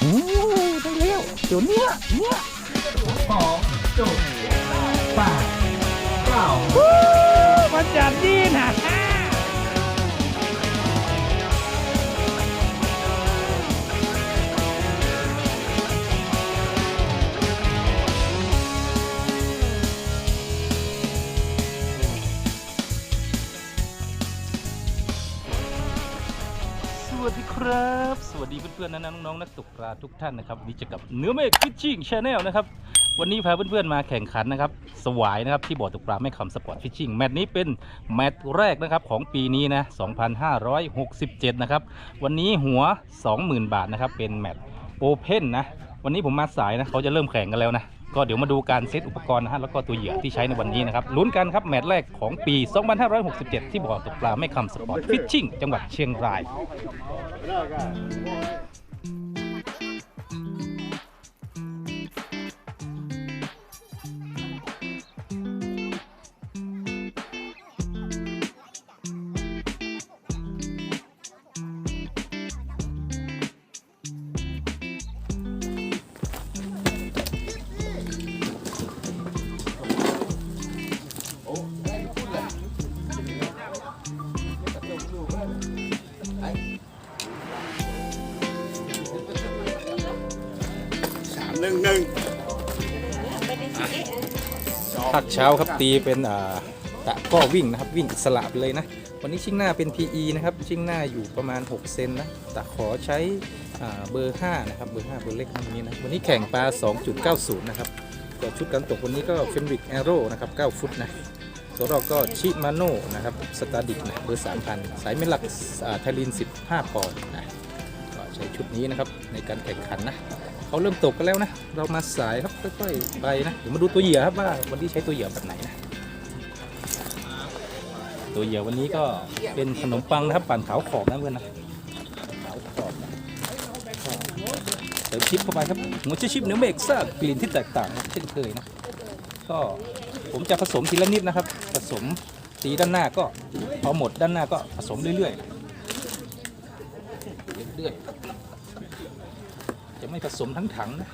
โอ้ได้แล้วเดี๋ยวเนี้ยเนี้ยสองจุดแปดเก้ามันจัดดีนะ สดีเพื่อนๆนะน้องๆนักตกปลาทุกท่านนะครับนี่จะกับเนื้อเมฆฟิชชิ่งชาแนลนะครับวันนี้พาเพื่อนๆมาแข่งขันนะครับสวายนะครับที่บ่อตกปลาแม่คำสปอร์ตฟิชชิ่งแมตช์นี้เป็นแมตช์แรกนะครับของปีนี้นะ 2567 นะครับวันนี้หัว 20,000 บาทนะครับเป็นแมตช์โอเพนนะวันนี้ผมมาสายนะเขาจะเริ่มแข่งกันแล้วนะ ก็เดี๋ยวมาดูการเซตอุปกรณ์นะฮะแล้วก็ตัวเหยื่อที่ใช้ในวันนี้นะครับลุ้นกันครับแมตช์แรกของปี 2567 ที่บ่อตกปลาแม่คำสปอร์ตฟิชชิ่งจังหวัดเชียงราย ภาคเช้าครับตีเป็นตะก็วิ่งนะครับวิ่งอิสระไปเลยนะ วันนี้ชิงหน้าเป็น PE นะครับชิงหน้าอยู่ประมาณ 6 เซนนะแตะขอใช้เบอร์5นะครับเบอร์ 5 เบอร์เล็กนะวันนี้นะวันนี้แข่งปลา 2.90 นะครับก็ชุดการตกวันนี้ก็เฟนวิกแอโร่นะครับ 9 ฟุตนะตัวเราก็ชิมาโน่นะครับสตาดิกนะเบอร์ 3,000 สายเมนหลักอ่าไทลิน 15 ปอนด์นะก็ใช้ชุดนี้นะครับในการแข่งขันนะ เขาเริ่มตกกันแล้วนะ เรามาสายครับค่อยๆไปนะเดี๋ยวมาดูตัวเหยื่อครับว่าวันนี้ใช้ตัวเหยื่อแบบไหนนะ ตัวเหยื่อวันนี้ก็เป็นขนมปังนะครับปั่นขาวขอบนะเพื่อนนะขาวขอบนะเติมชิปเข้าไปครับหัวเชชิปเนื้อเมกซ่ากลิ่นที่แตกต่างเช่นเคยนะ ก็ผมจะผสมทีละนิดนะครับ ผสมตีด้านหน้าก็พอหมดด้านหน้าก็ผสมเรื่อยๆเรื่อยๆ จะไม่ผสมทั้งถังนะ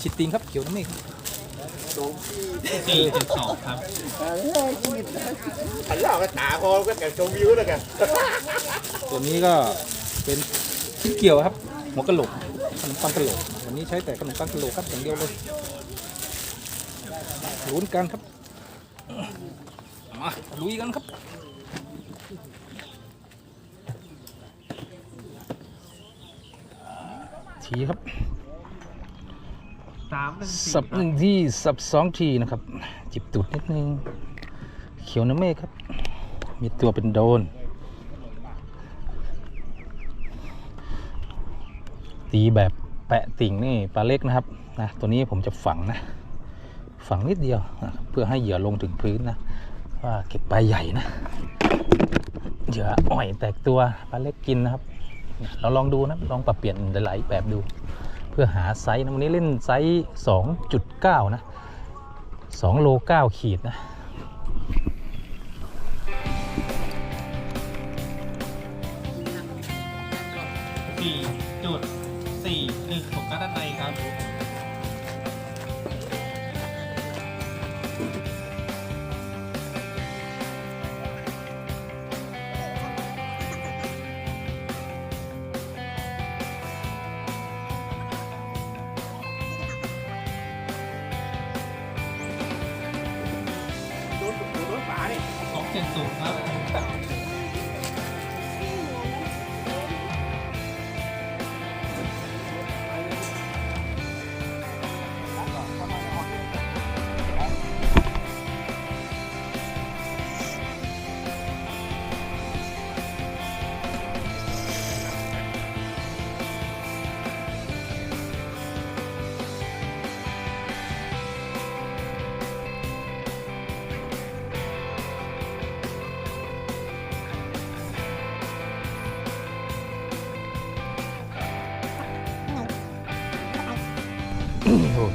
ชิดติงครับเขียวน้ำเมฆสี่จุดสองครับขันหลอกก็ตาคอก็แต่ชมวิวแล้วกันตัวนี้ก็เป็นชิ้นเกี่ยวครับ หัวกะโหลกขนมปังกะโหลกวันนี้ใช้แต่ขนมปังกะโหลกครับอย่างเดียวเลยลุ้นกันครับมาลุยกันครับ ทีครับสามหนึ่งสี่สับหนึ่งที่สับสองทีนะครับ จิบตูดนิดนึง เขียวน้ำเมฆครับ มีตัวเป็นโดน ตีแบบแปะติ่งนี่ปลาเล็กนะครับนะตัวนี้ผมจะฝังนะ ฝังนิดเดียวนะครับเพื่อให้เหยื่อลงถึงพื้นนะว่าเก็บปลาใหญ่นะเหยื่ออ่อยแตกตัวปลาเล็กกินนะครับ เราลองดูนะลองปรับเปลี่ยนหลายๆแบบดู เพื่อหาไซส์นะวันนี้เล่นไซส์ 2.9 นะ2โล9ขีดนะสี่จุดสี่หนึ่งของการด้านในครับ นี่สอ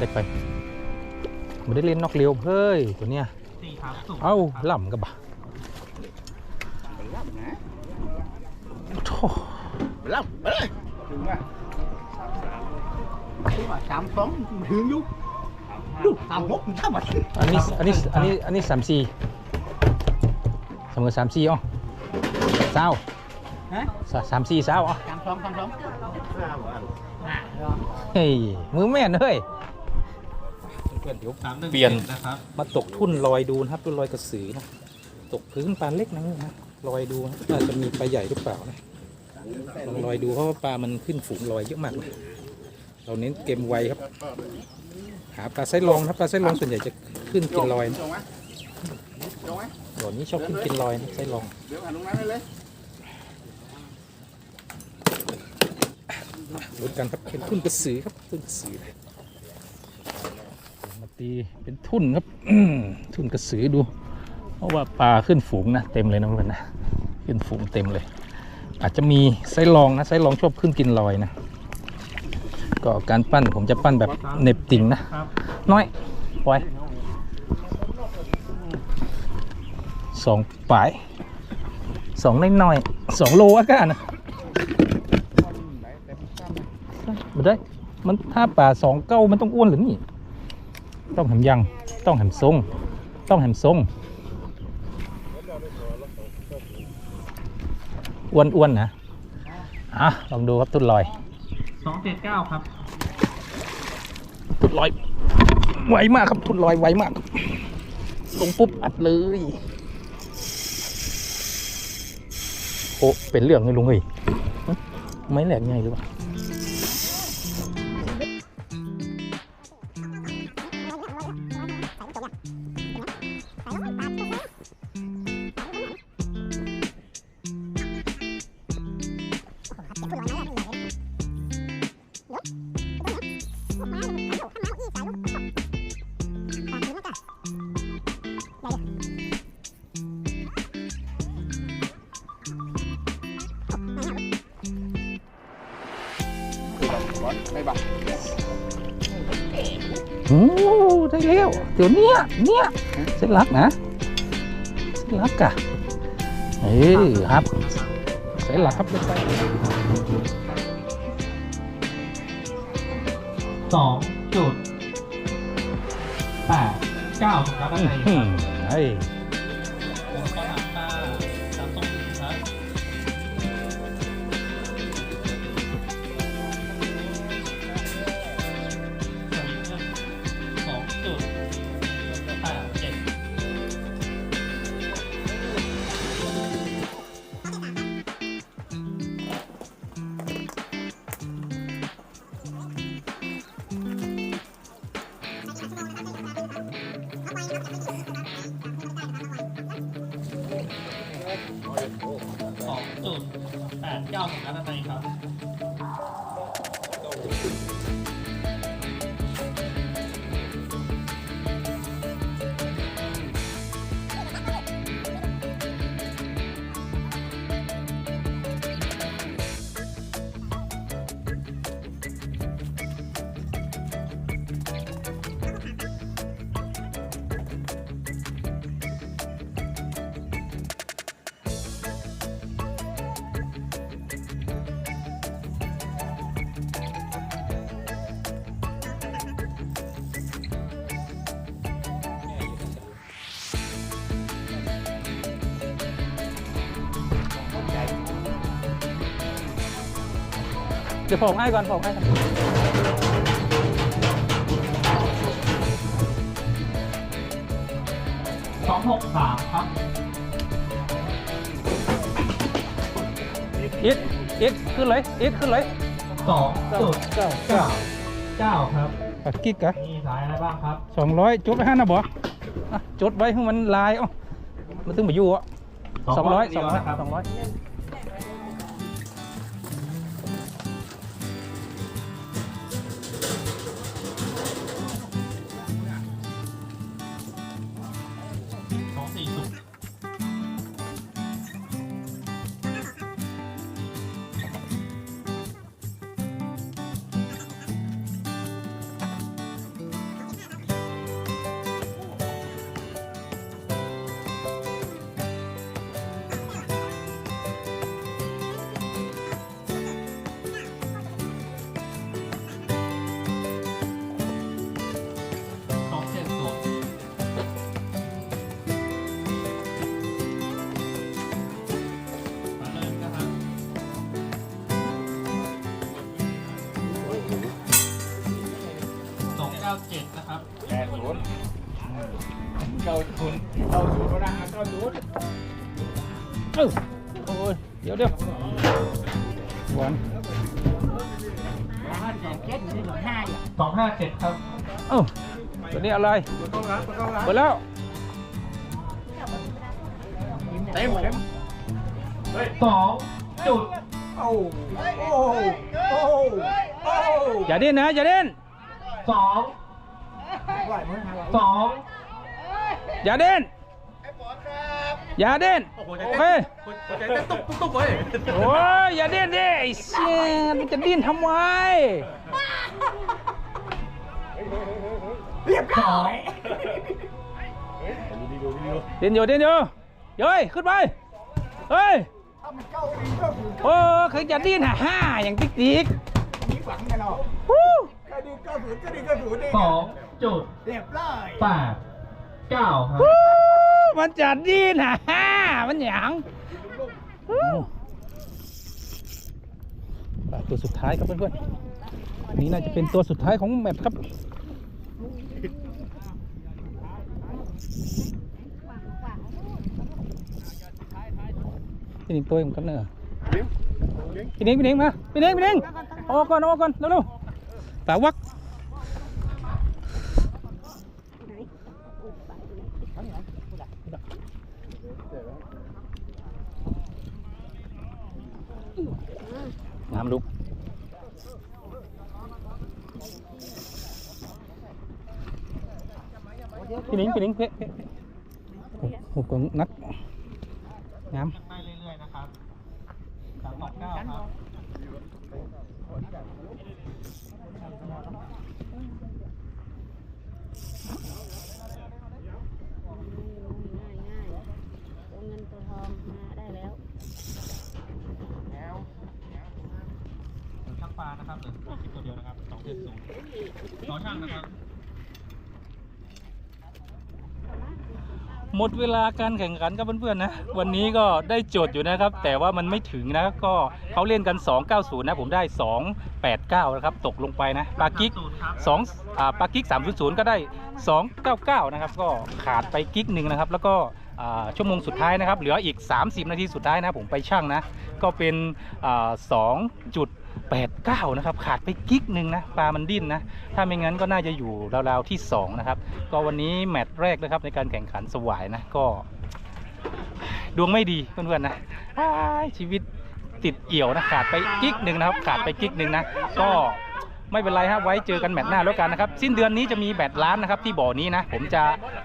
ได้ไปไม่ได้เล่นนอกเร็วเฮ้ยตัวเนี้ยสี่สามศูนย์เอ้าล่ำกับบะมันรับนะโธ่มันรับเอ้ยถึงว่าสามสองถึงอยู่ดูสามหกถ้ามาอันนี้อันนี้อันนี้อันนี้สามสี่เสมอสามสี่อ๋อเศร้าฮะสสามสี่เศร้าอ๋อสามสองสามสองเฮ้ยมือแม่นเฮ้ยเพื่อนๆเดี๋ยวสามหนึ่งเปลี่ยนนะครับมาตกทุ่นลอยดูนะครับทุ่นลอยกระสือนะตกพื้นปลาเล็กนะนะลอยดูนะน่าจะมีปลาใหญ่หรือเปล่านะลองลอยดูเพราะว่าปลามันขึ้นฝูงลอยเยอะมากเลยเราเน้นเกมไวครับ หาปลาไซรองครับปลาไซรองส่วนใหญ่จะขึ้นกินลอยนะจงไหมจงไหมบ่อนี้ชอบขึ้นกินลอยนะไซรองเดี๋ยวหันลงน้ำได้เลยลุ้นกันครับเป็นทุ่นกระสือครับทุ่นกระสือมา ตีเป็นทุ่นครับทุ่นกระสือดู เพราะว่าปลาขึ้นฝูงนะเต็มเลยนะเพื่อนนะขึ้นฝูงเต็มเลย อาจจะมีไซรองนะไซรองชอบขึ้นกินลอยนะก็การปั้นผมจะปั้นแบบเน็บติ่งนะน้อยปล่อยสองปลายสองน้อยๆสองโลอากาศนะไม่ได้มันถ้าป่าสองเก้ามันต้องอ้วนหรือนี่ ต้องแหมยัง ต้องแหมทรง ต้องแหมทรงอ้วนอ้วนๆนะอะลองดูครับตุ้นลอยสองเจ็ดเก้าครับทุดลอย ไวมากครับทุดลอยไวมากลงปุ๊บอัดเลยโอ้เป็นเรื่องเลยลุงเฮ้ยฮะไม่แหลกไงหรือเปล่า โอ้ได้แล้วเดี๋ยวเนี้ยเนี้ยเส้นลักนะเส้นลักอะเออครับเส้นลักครับลงไปสองจุดแปดเก้าครับด้านในคอื แปดเก้าข เดี๋ยวผมให้ก่อนผมให้ก่อนสองหกสามครับอีกอีกขึ้นเลยอีกขึ้นเลยสองจุดเก้าเก้าเก้าครับปักกิ๊กอะนี่สายอะไรบ้างครับสองร้อยจดไว้ให้นะบออะจดไว้ให้มันลายเอ๋อมันตึงมาอยู่อะสองร้อยสองร้อยครับสองร้อย 97นะครับแปดศูนย์เก้าศูนย์เก้าศูนย์ก็ได้เก้าศูนย์เอ้าโอ้ยเดี๋ยวเดี๋ยวหวานห้าสองเจ็ดหนึ่งห้า257ครับเอ้าตัวนี้อะไรต้องรับต้องรับเปิดแล้วเต็มเต็ม2จุดโอ้โอ้โอ้โอ้อย่าดิ้นนะอย่าดิ้น2ไห วมั้ย2อย่าดิ้นอย่าดิ้นโอเคใจเต้นตุ๊บตุ๊บตุ๊บเลยโอ้ยอย่าดิ้นดิไอ้เชี่ยมันจะดิ้นทำไมเรียบร้อยดิ้นอยู่ดิ้นอยู่เย้ยขึ้นไปเฮ้ยถ้ามันเก้าดีก็คือโอ้คือจะดิ้นหาห้าอย่างติ๊กติ๊กมีฝังกันหรอฮู้ก็ดีก็ศูนย์ก็ดีก็ศูนย์ดิ2 จุดเรียบร้อย8 9ครับฮู้มันจะดิ้นหาห้ามันหยังฮู้ปลาตัวสุดท้ายครับเพื่อนๆอันนี้น่าจะเป็นตัวสุดท้ายของแมปครับพี่หนิงตัวเหมือนกันเนอะพี่หนิงพี่หนิงมาพี่หนิงพี่หนิงเอาออกก่อนเอาออกก่อนเร็วๆป่าวัก น้ำลุกพี่หนิงพี่ห เอช่างนะครับ หมดเวลาการแข่งขันกับเพื่อนๆนะ วันนี้ก็ได้โจทย์อยู่นะครับ แต่ว่ามันไม่ถึงนะ ก็เขาเล่นกัน 290 นะ ผมได้ 289 นะครับ ตกลงไปนะปากิก2อ่าปากิก300 ก็ได้ 299 นะครับ ก็ขาดไปกิกหนึ่งนะครับ แล้วก็ชั่วโมงสุดท้ายนะครับ เหลืออีก 30 นาทีสุดท้ายนะ ผมไปช่างนะ ก็เป็น2จุด 8 9 นะครับ ขาดไปกิกหนึ่งนะปลามันดิ้นนะ ถ้าไม่งั้นก็น่าจะอยู่ราวๆที่ 2 นะครับ ก็วันนี้แมตช์แรกนะครับในการแข่งขันสวายนะ ก็ ดวงไม่ดีเพื่อนๆนะชีวิตติดเอี่ยวนะขาดไปกิกหนึ่งนะครับ ขาดไปกิกหนึ่งนะ ก็ไม่เป็นไรฮะไว้เจอกันแมตช์หน้าแล้วกันนะครับ สิ้นเดือนนี้จะมีแมตช์ล้านนะครับที่บ่อนี้นะ ผมจะ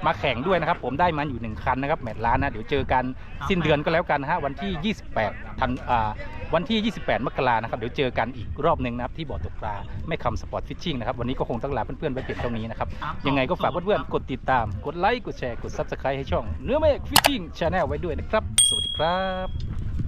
มาแข่งด้วยนะครับ ผมได้มันอยู่ 1 คันนะครับแมตช์ล้านนะเดี๋ยวเจอกันสิ้นเดือนก็แล้วกันฮะวันที่ 28ธันอ่า วันที่ 28 มกรานะครับ เดี๋ยวเจอกันอีกรอบหนึ่งนะครับ ที่บ่อตกปลาไม่คำสปอร์ตฟิชชิ่งนะครับ วันนี้ก็คงต้องลาเพื่อนๆไว้เพียงเท่านี้นะครับ ยังไงก็ฝากเพื่อนๆกดติดตาม กดไลค์ กดแชร์ กด Subscribe ให้ช่องเนื้อเมฆฟิชชิ่งชาแนลไว้ด้วยนะครับ สวัสดีครับ